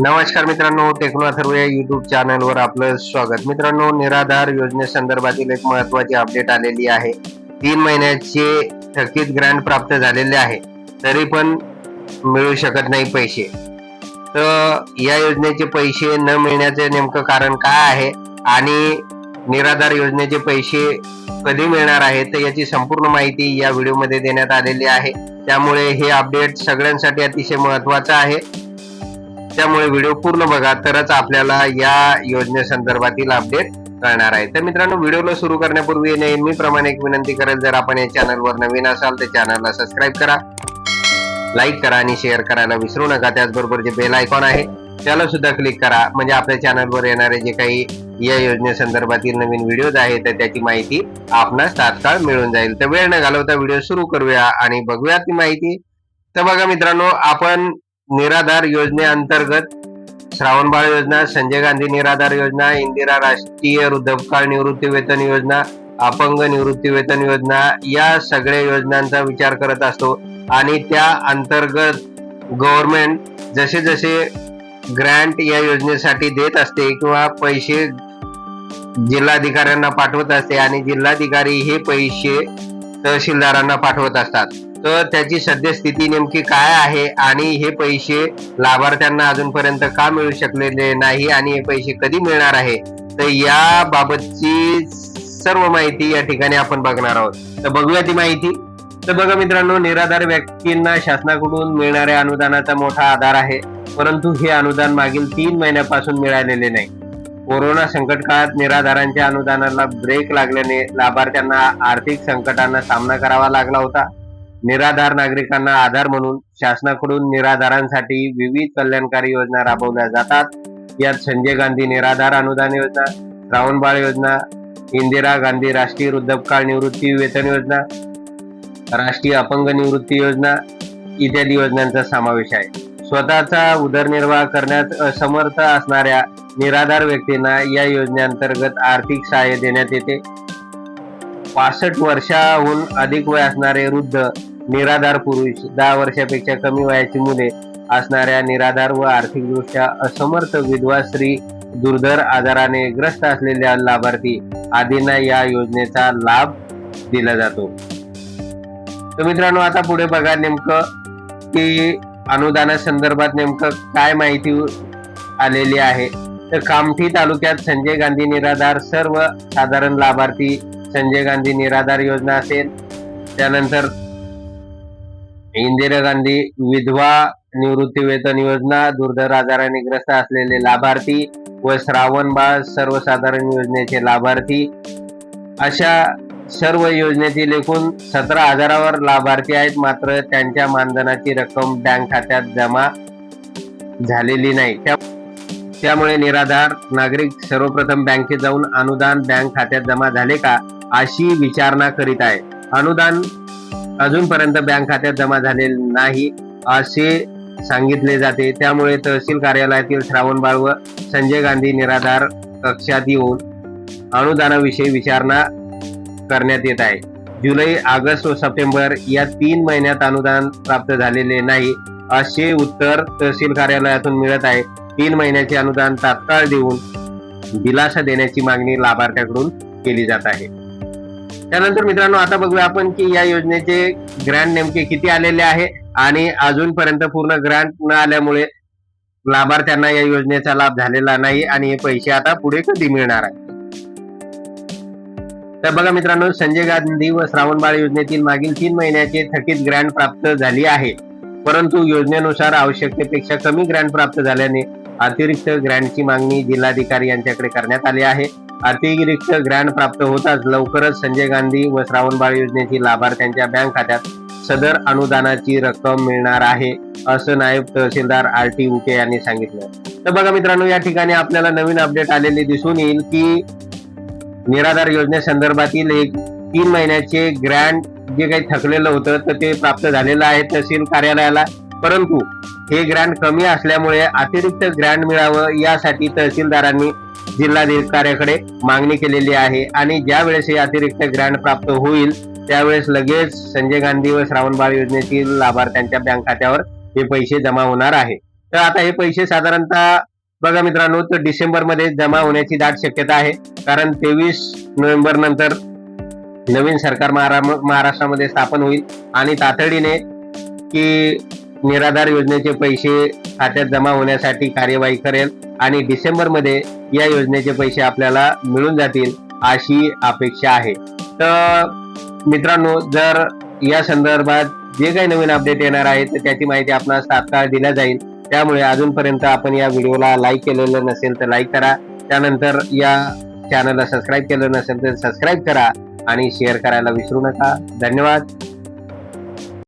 नमस्कार मित्रांनो टेक्नो अथर्व या युट्यूब चॅनलवर आपलं स्वागत. मित्रांनो निराधार योजनेसंदर्भातील एक महत्वाची अपडेट आलेली आहे. तीन महिन्याचे थकीत ग्रँट प्राप्त झालेले आहे. तरी पण मिळू शकत नाही पैसे. तर या योजनेचे पैसे न मिळण्याचे नेमकं कारण काय आहे आणि निराधार योजनेचे पैसे कधी मिळणार आहे तर याची संपूर्ण माहिती या व्हिडिओमध्ये देण्यात आलेली आहे. त्यामुळे हे अपडेट सगळ्यांसाठी अतिशय महत्वाचं आहे. त्यामुळे व्हिडिओ पूर्ण बघा तरच आपल्याला या योजनेसंदर्भातील अपडेट कळणार आहे. तर मित्रांनो व्हिडिओला सुरू करण्यापूर्वी नेहमीप्रमाणे एक विनंती करेल जर आपण या चॅनलवर नवीन असाल तर चॅनलला सबस्क्राईब करा. लाईक करा आणि शेअर करायला विसरू नका. त्याचबरोबर जे बेल आयकॉन आहे त्याला सुद्धा क्लिक करा. म्हणजे आपल्या चॅनलवर येणारे जे काही या योजनेसंदर्भातील नवीन व्हिडिओज आहेत तर त्याची माहिती आपणास तात्काळ मिळून जाईल. तर वेळ न घालवता व्हिडिओ सुरू करूया आणि बघूया ती माहिती. तर बघा मित्रांनो आपण निराधार योजनेअंतर्गत श्रावणबाळ योजना संजय गांधी निराधार योजना इंदिरा राष्ट्रीय वृद्धकाळ निवृत्ती वेतन योजना अपंग निवृत्ती वेतन योजना या सगळ्या योजनांचा विचार करत असतो. आणि त्या अंतर्गत गव्हर्नमेंट जसे जसे ग्रँट या योजनेसाठी देत असते किंवा पैसे जिल्हाधिकाऱ्यांना पाठवत असते आणि जिल्हाधिकारी हे पैसे तहसीलदारांना पाठवत असतात. तर त्याची सद्यस्थिती नेमकी काय आहे आणि हे पैसे लाभार्थ्यांना अजूनपर्यंत का मिळू शकलेले नाही आणि हे पैसे कधी मिळणार आहे? तर या बाबतची सर्व माहिती या ठिकाणी आपण बघणार आहोत. तर बघूया ती माहिती. तर बघा मित्रांनो निराधार व्यक्तींना शासनाकडून मिळणाऱ्या अनुदानाचा मोठा आधार आहे. परंतु हे अनुदान मागील तीन महिन्यापासून मिळालेले नाही. कोरोना संकट काळात निराधारांच्या अनुदानाला ब्रेक लागल्याने लाभार्थ्यांना आर्थिक संकटांना सामना करावा लागला होता. निराधार नागरिकांना आधार म्हणून शासनाकडून निराधारांसाठी विविध कल्याणकारी योजना राबवल्या जातात. यात संजय गांधी निराधार अनुदान योजना श्रावणबाळ योजना इंदिरा गांधी राष्ट्रीय वृद्धकाळ निवृत्ती वेतन योजना राष्ट्रीय अपंग निवृत्ती योजना इत्यादी योजनांचा समावेश आहे. स्वतःचा उदरनिर्वाह करण्यात असमर्थ असणाऱ्या निराधार व्यक्तींना या योजनेअंतर्गत आर्थिक सहाय्य देण्यात येते. पासष्ट वर्षाहून अधिक वय असणारे वृद्ध निराधार पुरुष दहा वर्षापेक्षा कमी वयाची मुले असणाऱ्या निराधार व आर्थिकदृष्ट्या असमर्थ विधवा स्त्री दुर्धर आजाराने ग्रस्त असलेल्या लाभार्थी आदींना या योजनेचा लाभ दिला जातो. तर मित्रांनो आता पुढे बघा नेमकं की अनुदानासंदर्भात नेमकं काय माहिती आलेली आहे? तर कामठी तालुक्यात संजय गांधी निराधार सर्व साधारण लाभार्थी संजय गांधी निराधार योजना असेल. त्यानंतर इंदिरा गांधी विधवा निवृत्ती वेतन योजना दुर्धर आजाराने ग्रस्त असलेले लाभार्थी व श्रावण बाळ सर्वसाधारण योजनेचे लाभार्थी. अशा सर्व योजनेतील एकूण सतरा हजारावर लाभार्थी आहेत. मात्र त्यांच्या मानधनाची रक्कम बँक खात्यात जमा झालेली नाही. त्यामुळे निराधार नागरिक सर्वप्रथम बँकेत जाऊन अनुदान बँक खात्यात जमा झाले का अशी विचारणा करीत आहे. अनुदान अजूनपर्यंत बँक खात्यात जमा झालेले नाही असे सांगितले जाते. त्यामुळे तहसील कार्यालयातील श्रावणबाळ व संजय गांधी निराधार कक्षात येऊन अनुदानाविषयी विचारणा करण्यात येत आहे. जुलै ऑगस्ट व सप्टेंबर या तीन महिन्यात अनुदान प्राप्त झालेले नाही असे उत्तर तहसील कार्यालयातून मिळत आहे. तीन महिन्याचे अनुदान तात्काळ देऊन दिलासा देण्याची मागणी लाभार्थ्याकडून केली जात आहे. त्यानंतर मित्रांनो आता बघूया आपण की या योजनेचे ग्रँट नेमके किती आलेले आहे आणि अजूनपर्यंत पूर्ण ग्रँट न आल्यामुळे लाभार्थ्यांना या योजनेचा लाभ झालेला नाही आणि हे पैसे आता पुढे कधी मिळणार आहे तर बघा मित्रांनो संजय गांधी व श्रावणबाळ योजनेतील मागील तीन महिन्याचे थकीत ग्रँट प्राप्त झाली आहे. परंतु योजनेनुसार आवश्यकतेपेक्षा कमी ग्रँट प्राप्त झाल्याने अतिरिक्त ग्रँटची मागणी जिल्हाधिकारी यांच्याकडे करण्यात आली आहे. अतिरिक्त ग्रँट प्राप्त होताच लवकरच संजय गांधी व श्रावणबाळ योजनेची लाभार्थ्यांच्या बँक खात्यात सदर अनुदानाची रक्कम मिळणार आहे असं नायब तहसीलदार आर टी उके यांनी सांगितलं. तर बघा मित्रांनो या ठिकाणी आपल्याला नवीन अपडेट आलेले दिसून येईल की निराधार योजनेसंदर्भातील एक तीन महिन्याचे ग्रँट जे काही थकलेलं होतं तर ते प्राप्त झालेलं आहे तहसील कार्यालयाला. परंतु हे ग्रँट कमी असल्यामुळे अतिरिक्त ग्रँट मिळावं यासाठी तहसीलदारांनी जिल्हाधिकाऱ्याकडे मागणी केलेली आहे आणि ज्या वेळेस हे अतिरिक्त ग्रँट प्राप्त होईल त्यावेळेस लगेच संजय गांधी व श्रावणबाळ योजनेतील लाभार्थ्यांच्या बँक खात्यावर हे पैसे जमा होणार आहे. तर आता हे पैसे साधारणतः बघा मित्रांनो तर डिसेंबरमध्ये जमा होण्याची दाट शक्यता आहे. कारण तेवीस नोव्हेंबर नंतर नवीन सरकार महारा- महाराष्ट्रामध्ये स्थापन होईल. आणि तातडीने की निराधार योजनेचे पैसे खात्यात जमा होण्यासाठी कार्यवाही करेल. आणि डिसेंबरमध्ये या योजनेचे पैसे आपल्याला मिळून जातील अशी अपेक्षा आहे. तर मित्रांनो जर या संदर्भात जे काही नवीन अपडेट येणार आहे तर त्याची माहिती आपणास तात्काळ दिल्या जाईल. त्यामुळे अजूनपर्यंत आपण या व्हिडिओला लाईक केलेलं नसेल तर लाईक करा. त्यानंतर या चॅनलला सबस्क्राईब केलं नसेल तर सबस्क्राईब करा आणि शेअर करायला विसरू नका. धन्यवाद.